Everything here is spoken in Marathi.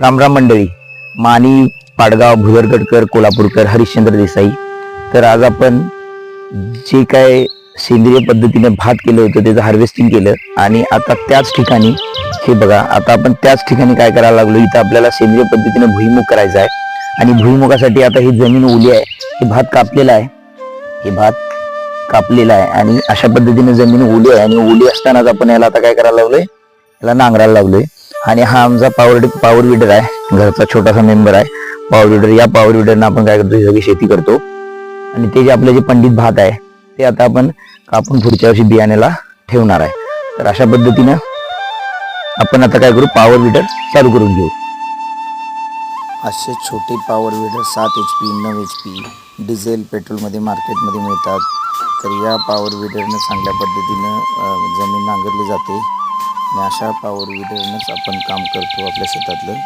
रामराम मंडळी मानी पाडगाव भुदरगडकर कोल्हापूरकर हरिश्चंद्र देसाई. तर आज आपण जे काय सेंद्रिय पद्धतीने भात केलं होतं त्याचं हार्वेस्टिंग केलं. आणि आता त्याच ठिकाणी हे बघा आता आपण त्याच ठिकाणी काय करायला लागलो? इथं आपल्याला सेंद्रिय पद्धतीने भुईमुग करायचा आहे. आणि भुईमुगासाठी आता ही जमीन ओली आहे. हे भात कापलेला आहे. हे भात कापलेला आहे. आणि अशा पद्धतीने जमीन ओली आहे. आणि ओली असतानाच आपण याला आता काय करायला लागलोय? याला नांगरायला लागलोय. आणि हा आमचा पॉवर पॉवर विडर आहे. घरचा छोटासा मेंबर आहे. पॉवर विडर या पॉवर विडरनं आपण काय करतो? ही सगळी शेती करतो. आणि ते जे आपले जे पंडित भात आहे ते आता आपण कापून पुढच्या वर्षी बियाण्याला ठेवणार आहे. तर अशा पद्धतीनं आपण आता काय करू? पॉवर विडर चालू करून घेऊ. असे छोटे पॉवर विडर सात एच पी नऊ एच पी डिझेल पेट्रोलमध्ये मार्केटमध्ये मिळतात. तर या पॉवर विडरनं चांगल्या पद्धतीनं जमीन नांगरली जाते. आणि अशा पावर विडरनंच आपण काम करतो आपल्या शेतातलं.